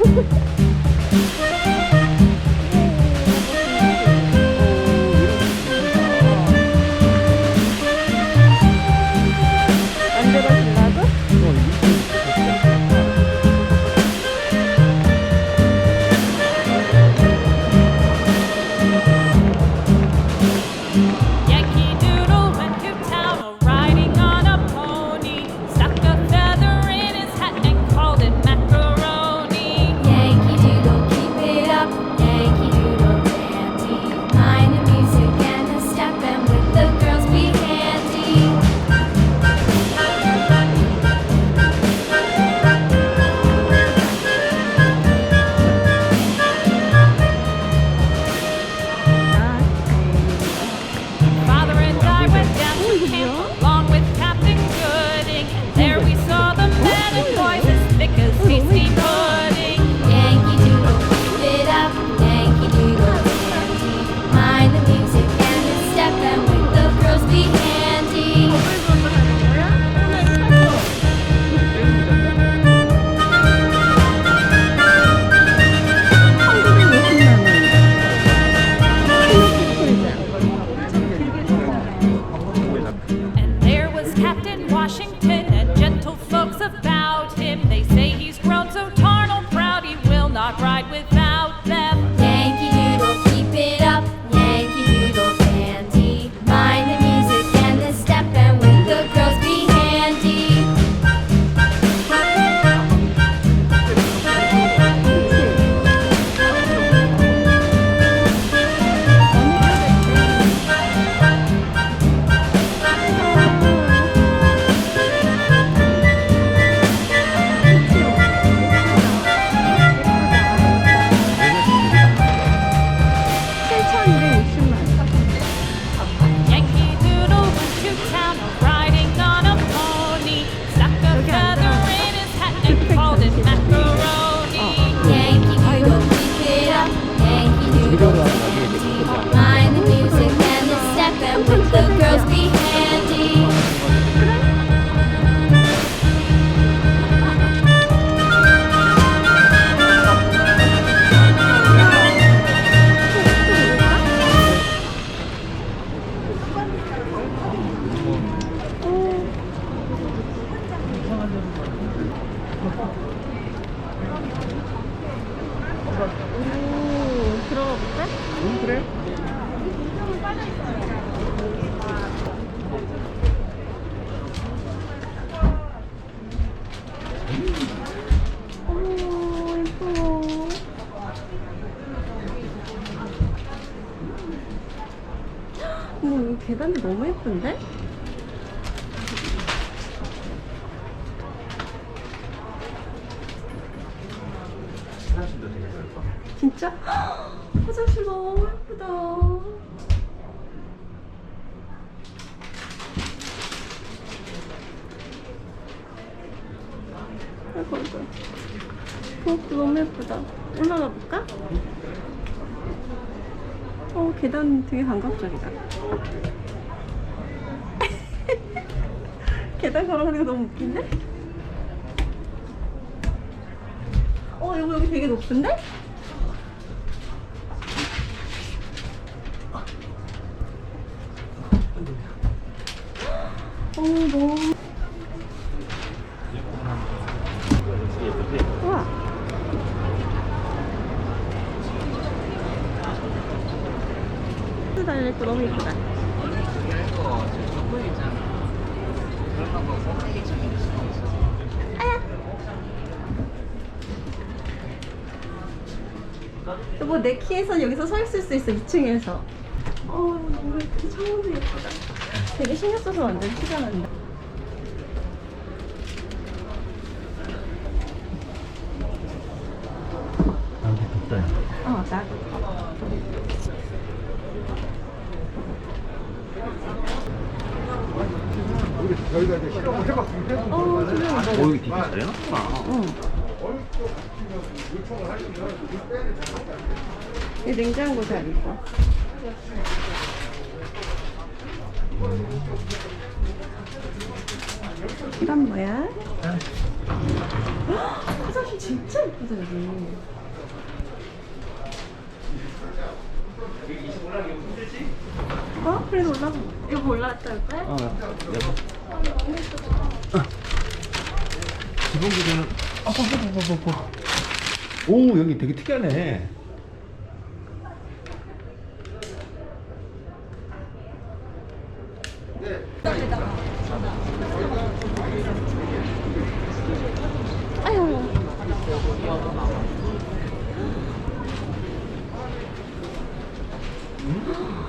フフフ。 계단이 너무 예쁜데? 화장실도 되게 넓어. 진짜? 화장실 너무 예쁘다. 아이고, 아이고. 부엌도 너무 예쁘다. 올라가 볼까? 어, 계단 되게 감각적이다. 계단 걸어가는 거 너무 웃긴데? 어, 여기, 여기 되게 높은데? 어, 너무. 우와. 스 달릴 거 너무 예쁘다. 여보 내 키에선 여기서 서 있을 수 있어 2층에서. 어 너무 예쁘다 창문도 예쁘다. 되게 신경 써서 만든 키가 난다 나한테 덥다. 야. 어 나도 저희가 이제 실험을 해봤습니다. 어 소리 어, 여기 되게 잘 해놨구나. 응. 이 냉장고 잘 있어 이건 뭐야? 화장실 진짜 예쁘다 여기. 어? 그래도 올라가. 이거 뭐 올라갔다 올 거야? 어, 여보. 기본 기준은 아, 뽀, 뽀, 뽀, 뽀, 뽀. 오, 여기 되게 특이하네. 아유.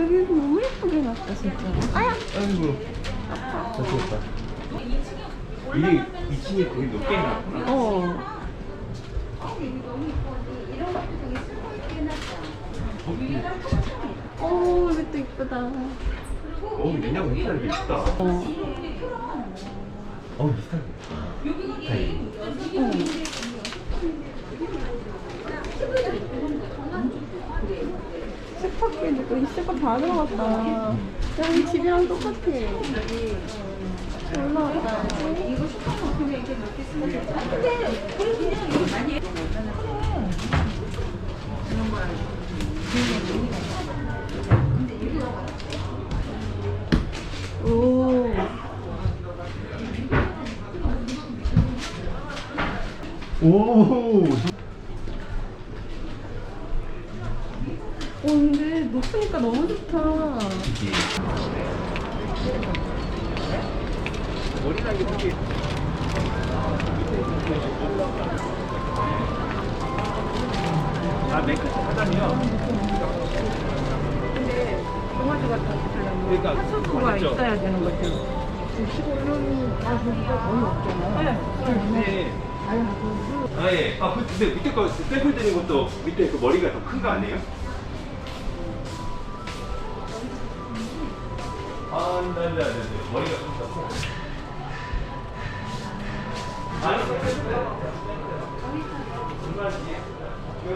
여기 너무 예쁘게 해놨다 진짜. 아야. 아이고. 됐다. 이게 2층이 거의 높게 해놨구나. 어. 오 이것도 이쁘다. 오, 얘냐고 비슷하게 되게 있다. 어. 어, 비슷하게. 다행히. 세탁기에 또 있을 거다 들어갔다. 여기 집이랑 똑같아. 올라왔다. 이거 슈퍼만 그냥 이렇게 넓게 쓰면 되지. 근데 그냥 많이 오. 오, 오 높으니까 너무 좋다. 머리랑 게 되게. 아, 메이크업 하다니요? 근데 동아지 같은 거 하려면 그러니까 하수구가 맞죠? 있어야 되는 거죠. 시골은 아 저기가 거의 없잖아. 네. 아, 예. 아, 그, 근데 밑에 거 샘플 드는 것도 밑에 그 머리가 더 큰 거 아니에요? 아, 안안 돼. 머리가 좀더 커. 아니, 중간이 그,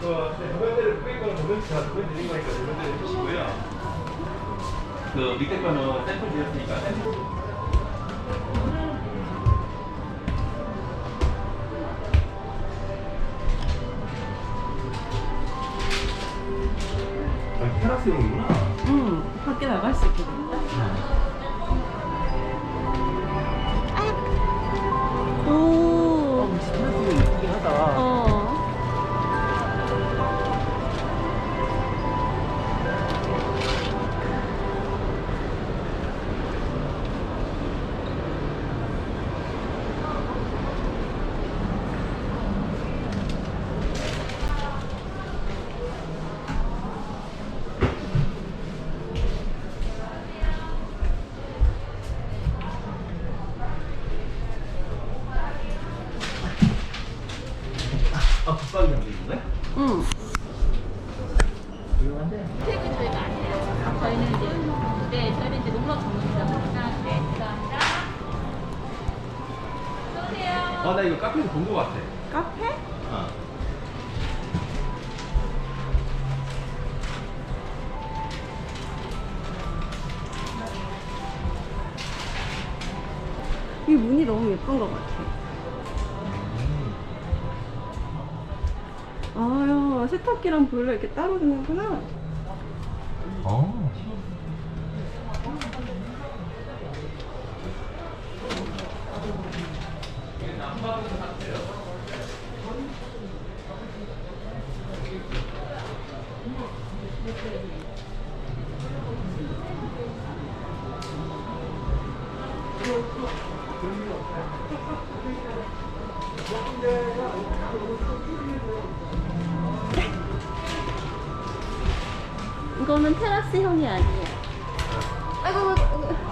그, 도면대를 뿌릴 거는 도면대 다 도면 드린 거니까 도면대를 해주시고요. 그 밑에 거는 샘플 드렸으니까 샘플. 아, 테라스용이구나. 응, 밖에 나갈 수됐 다. 거야? 응. 유용한데? 저희는 이제 네 저희는 이제 농락 전문이다 보니까 네 감사합니다. 쏘세요. 아, 나 이거 카페에서 본 거 같아. 카페? 어. 이 문이 너무 예쁜 것 같아. 아유, 세탁기랑 보일러 이렇게 따로 두는구나. 어. 이거는 테라스형이 아니에요. 아이고, 아이고. 아,